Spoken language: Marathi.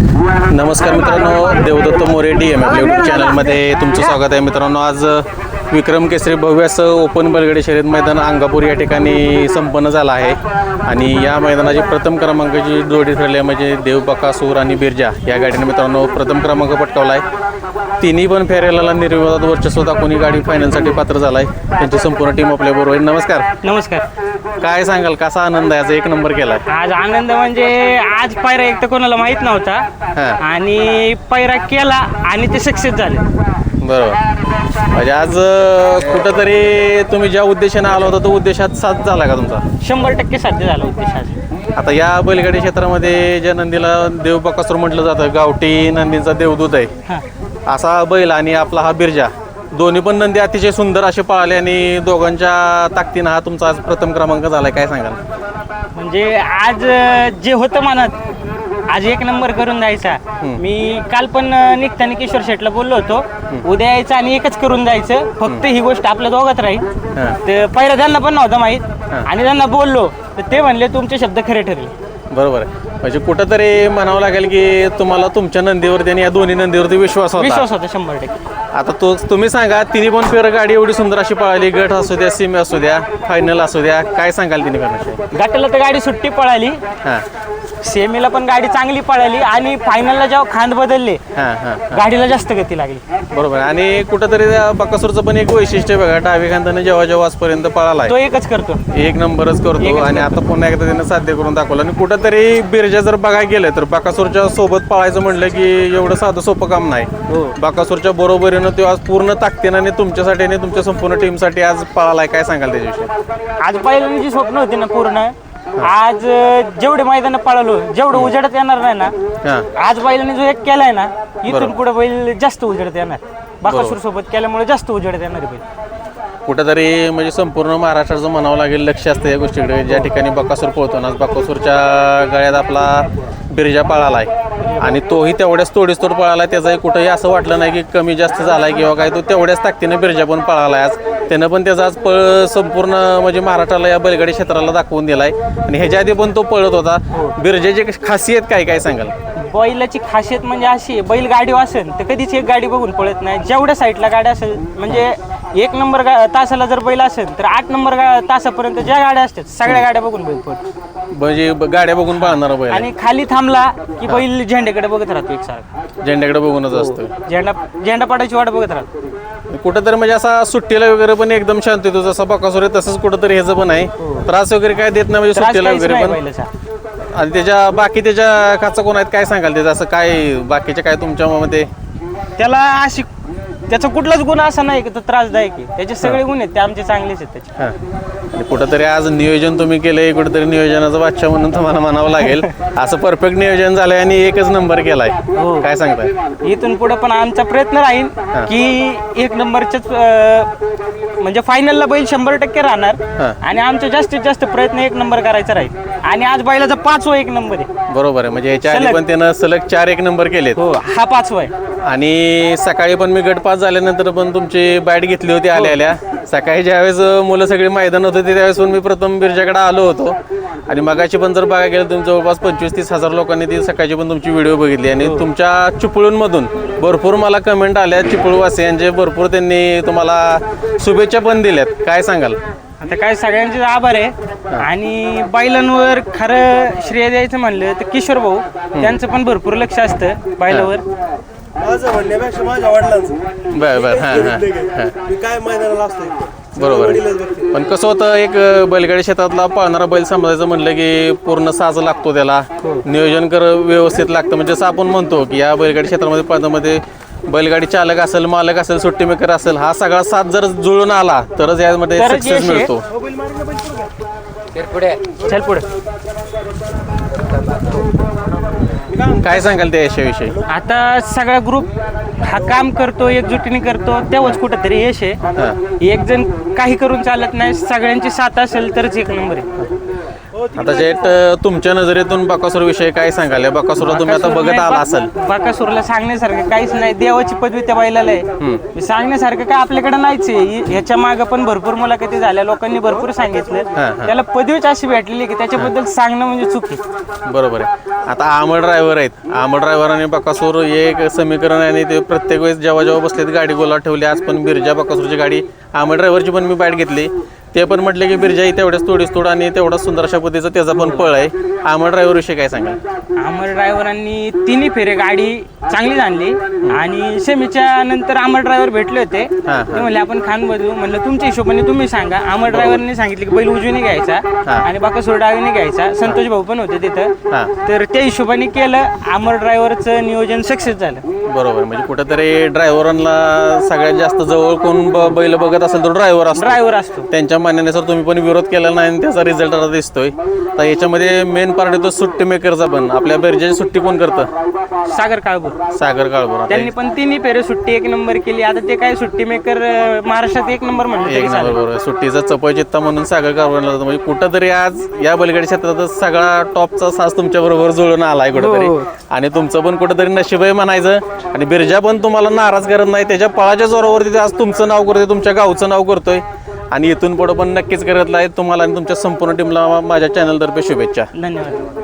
नमस्कार मित्रांनो Devdatta More D M F YouTube चॅनलमध्ये तुमचं स्वागत आहे मित्रांनो. आज विक्रम केसरी भव्यास ओपन बलगडी शर्यत मैदान अंगापूर या ठिकाणी संपन्न झालं आहे. आणि या मैदानाची प्रथम क्रमांकाची जोडी ठरली आहे म्हणजे देवबकासूर आणि बिरजा या गाडीने मित्रांनो प्रथम क्रमांक पटकावला आहे. तिन्ही पण फेरेला निर्विवादात वर्चस्व दाखवून ही गाडी फायनलसाठी पात्र झाला आहे त्यांची संपूर्ण टीम आपल्याबरोबर आहे. नमस्कार. नमस्कार. काय सांगाल? कसा आनंद आहे? आज एक नंबर केला आज आनंद म्हणजे आज पायरा एक तर कोणाला माहीत. नव्हता. आणि पायरा केला आणि ते सक्सेस झाले. बरोबर. म्हणजे आज कुठंतरी तुम्ही ज्या उद्देशाने आला होता तो उद्देशात साथ झाला का तुमचा? शंभर टक्के साध्य झालं उद्देश आज. आता या बैलगाडी क्षेत्रामध्ये ज्या नंदीला देवबकासूर म्हटलं जातं गावठी नंदींचा देवदूत आहे. हा. असा बैल आणि आपला हा बिरजा. दोन्ही पण नंदी अतिशय सुंदर असे पळाले आणि दोघांच्या ताकदीनं हा तुमचा आज प्रथम क्रमांक झालाय. काय सांगाल? म्हणजे आज अं, जे होतं मनात आज एक नंबर करून जायचा मी काल पण निघताना किशोर शेटला बोललो होतो. उद्या यायचं आणि एकच करून जायचं फक्त ही गोष्ट आपल्या दोघात राहील. तर पहिला त्यांना पण नव्हतं माहीत. आणि त्यांना बोललो. तर ते म्हणले तुमचे शब्द खरे ठरले. बरोबर आहे. म्हणजे कुठंतरी म्हणावं लागेल की तुम्हाला तुमच्या नंदीवरती आणि या दोन्ही नंदीवरती विश्वास होता. विश्वास होता शंभर टक्के. आता तो तुम्ही सांगा तिन्ही पण फेर गाडी एवढी सुंदर अशी पळाली गट असू द्या सीमे असू द्या फायनल असू द्या काय सांगाल तिने करण्याची गाठाला तर गाडी सुट्टी पळाली. हां. सेमीला पण गाडी चांगली पळाली आणि फायनलला जेव्हा खांद बदलले हां हां गाडीला जास्त गती लागली. बरोबर. आणि कुठंतरी त्या बकासूरचं पण एक वैशिष्ट्य आहे बघा डावी खांदाने जेव्हा जेव्हा आजपर्यंत पळाला तो एकच करतो. एक नंबरच करतो आणि आता पुन्हा एकदा त्याने साध्य करून दाखवलं. आणि कुठंतरी बिरजा जर बघायला गेलं तर बकासूरच्या सोबत पळायचं म्हटलं की एवढं साधं सोपं काम नाही. हो. बकासूरच्या बरोबरीनं तो आज पूर्ण ताकदीनं आणि तुमच्यासाठी आणि तुमच्या संपूर्ण टीमसाठी आज पळालाय. काय सांगाल त्याच्याविषयी? आज पहिल्यांदा जी स्वप्न होती ना पूर्ण. आज जेवढे मैदान पळालो जेवढं उजेडत येणार नाही ना हां. आज बैलाने जो एक केलाय ना इथून. पुढे बैल जास्त उजेडत येणार. बाकासूर सोबत केल्यामुळे जास्त उजेडत येणार बैल. कुठंतरी म्हणजे संपूर्ण महाराष्ट्राचं म्हणावं लागेल लक्ष असतं या गोष्टीकडे. ज्या ठिकाणी बकासूर पोहतो ना आज बकासूरच्या गळ्यात आपला बिरजा पळाला आहे आणि तोही तेवढ्याच तोडीस तोड पळाला आहे त्याचाही कुठंही असं वाटलं नाही की कमी जास्त झाला आहे किंवा काय. तो तेवढ्याच ताकदीनं बिरजा पण पळाला आहे आज त्यानं पण त्याचा आज पळ संपूर्ण म्हणजे महाराष्ट्राला या बैलगाडी क्षेत्राला दाखवून दिला आहे आणि ह्याच्या आधी पण तो पळत होता. बिरजाची खासियत काय काय सांगाल? बैलाची खासियत म्हणजे अशी आहे बैल गाडी असेल तर कधीच एक गाडी बघून पळत नाही. जेवढ्या साईडला गाडी असेल म्हणजे एक नंबर गा तासाला जर बैल असेल तर आठ नंबर गा तासापर्यंत ज्या गाड्या असतात सगळ्या गाड्या बघून बैल पळतो. म्हणजे ब- गाड्या बघून पळणार बैल आणि खाली थांबला की बैल झेंड्याकडे बघत राहतो एकसारखा झेंड्याकडे बघूनच असतो. झेंडा झेंडा पाडायची वाट बघत राहतो. कुठंतरी म्हणजे असा सुट्टीला वगैरे पण एकदम शांत येतो जसा बकासूर आहे तसंच कुठंतरी ह्याचं पण आहे. त्रास वगैरे काय देत नाही म्हणजे त्रास सुट्टीला काहीच वगैरे नाही पण. बैलाचा. आणि त्याच्या बाकी त्याच्या खाचा कोण आहेत काय सांगाल त्याचं? असं काय बाकीच्या काय तुमच्या मध्ये त्याला अशी त्याचा कुठलाच गुण असा नाही की तो त्रासदायक आहे. त्याचे सगळे गुण आहेत ते आमचे चांगलेच आहेत त्याचे. हां. आणि कुठंतरी आज नियोजन तुम्ही केलंय कुठंतरी नियोजनाचा बादशाह म्हणून तुम्हाला म्हणावं लागेल. असं परफेक्ट नियोजन झालंय आणि एकच नंबर केलाय. हो. काय सांगताय? इथून पुढे पण आमचा प्रयत्न राहील की एक नंबरच्याच अं, म्हणजे फायनलला बैल शंभर टक्के राहणार हा. आणि आमचा जास्तीत जास्त प्रयत्न एक नंबर करायचा राहील. आणि आज बैलाचा पाचवा एक नंबर आहे. बरोबर आहे. म्हणजे ह्याच्या आधी सलग. पण त्यानं सलग चार एक नंबर केलेत. हो हा पाचवा आहे आणि सकाळी पण मी गट पास झाल्यानंतर पण तुमची बॅट घेतली होती आल्या आल्या. सकाळी ज्यावेळेस मुलं सगळी मैदानात होती त्यावेळेस पण मी प्रथम बिरजाकडे आलो होतो. आणि मगाशी पण जर बघायला गेलं तुम्ही जवळपास पंचवीस तीस हजार लोकांनी ती सकाळची पण तुमची व्हिडिओ बघितली. आणि तुमच्या चिपळूणमधून भरपूर मला कमेंट आल्या चिपळूवासियांचे भरपूर त्यांनी तुम्हाला शुभेच्छा पण दिल्यात. काय सांगाल? आता काय सगळ्यांचे आभार आहे. आणि बैलांवर खरं श्रेय द्यायचं म्हणलं तर किशोर भाऊ त्यांचं पण भरपूर लक्ष असतं बैलावर. माझं म्हणण्यापेक्षा माझ्या वडिलांचं. बरं बरं. हां हां. हां मी काय महिन्याला असतोय? बरोबर बघते पण कसं होतं एक अं, बैलगाडी शेतातला पाळणारा बैल समजायचं म्हणलं की पूर्ण साज लागतो त्याला. नियोजन कर व्यवस्थित लागतं. म्हणजे जसं आपण म्हणतो की या बैलगाडी क्षेत्रामध्ये पळण्यामध्ये बैलगाडी चालक असेल मालक असेल सुट्टी मेकर असेल हा सगळा साथ जर जुळून आला तरच यामध्ये तरच सक्सेस यश आहे. मिळतो. चल पुढे. काय सांगाल त्या याच्याविषयी आता सगळा ग्रुप हा काम करतो एकजुटीने करतो तेव्हाच कुठंतरी यश आहे. एक जण काही करून चालत नाही सगळ्यांची साथ असेल तरच एक नंबर आहे. आता अ, तुमच्या नजरेतून बकासूर विषयी काय सांगाल? या बकासूरला तुम्ही आता बघत आला असाल. बाकासूरला सांगण्यासारखं काहीच नाही. देवाची पदवी त्या बैलाला आहे. सांगण्यासारखं काय आपल्याकडे नाहीच आहे. ह्याच्या मागे पण भरपूर मुलाखती झाल्या. लोकांनी भरपूर सांगितलं. त्याला पदवीच अशी भेटलेली की त्याच्याबद्दल सांगणं म्हणजे चुकी. बरोबर आहे. आता आमड ड्रायव्हर आहेत. आमड ड्रायव्हर आणि बकासूर हे एक समीकरण आहे आणि ते प्रत्येक वेळेस जेव्हा जेव्हा बसलेत गाडी गोला ठेवली. आज पण बिरजा बकासूरची गाडी आमड ड्रायव्हरची पण मी बॅट घेतली. ते पण म्हटले की बिरजाई तेवढ्याच तोडीस तोड आणि तेवढा सुंदर अशा पद्धतीचा त्याचा पण पळ आहे. आमर ड्रायव्हर विषयी काय सांगा अमर ड्रायव्हरांनी तिन्ही फेरे गाडी चांगली आणली आणि सेमीच्या नंतर अमर ड्रायव्हर भेटले होते. ते म्हणले आपण खान बदलू म्हणलं तुमच्या हिशोबाने तुम्ही सांगा. अमर ड्रायव्हरने सांगितले की बैल उजवीने घ्यायचा. आणि बाका सोडावीने घ्यायचा. संतोष भाऊ पण होते. तिथं. तर त्या हिशोबाने केलं. अमर ड्रायव्हरचं नियोजन सक्सेस झालं. बरोबर. म्हणजे कुठेतरी ड्रायव्हरांना सगळ्यात जास्त जवळ कोण बैल बघत असेल तर ड्रायव्हर असतो. ड्रायव्हर असतो. त्यांच्या म्हणण्यानुसार तुम्ही पण विरोध केला नाही आणि त्याचा रिझल्ट आता दिसतोय. तर याच्यामध्ये मेन पार्ट येतो सुट्टी मेकरचा पण. आपल्या बेरजेची सुट्टी कोण करतं? सागर काळभोर सागर काळभोर आता त्यांनी पण तिन्ही फेरे सुट्टी एक नंबर केली. आता ते काय सुट्टी मेकर महाराष्ट्रात एक नंबर म्हणलं एक तरी नंबर चालेल. बरोबर. सुट्टीचा चपळ चित्ता म्हणून सागर कारभारला जातो. म्हणजे कुठंतरी आज या बलगडी क्षेत्रात सगळा टॉपचा साज तुमच्या बरोबर जुळून आलाय कुठेतरी. हो. आणि तुमचं पण कुठेतरी नशीब आहे म्हणायचं. आणि बिरजा पण तुम्हाला नाराज करत नाही. त्याच्या पळाच्या जोरावरती ते आज तुमचं नाव करतोय तुमच्या गावचं नाव करतोय. आणि इथून पुढे पण नक्कीच करत आहे तुम्हाला आणि तुमच्या संपूर्ण टीमला माझ्या चॅनलतर्फे शुभेच्छा. धन्यवाद.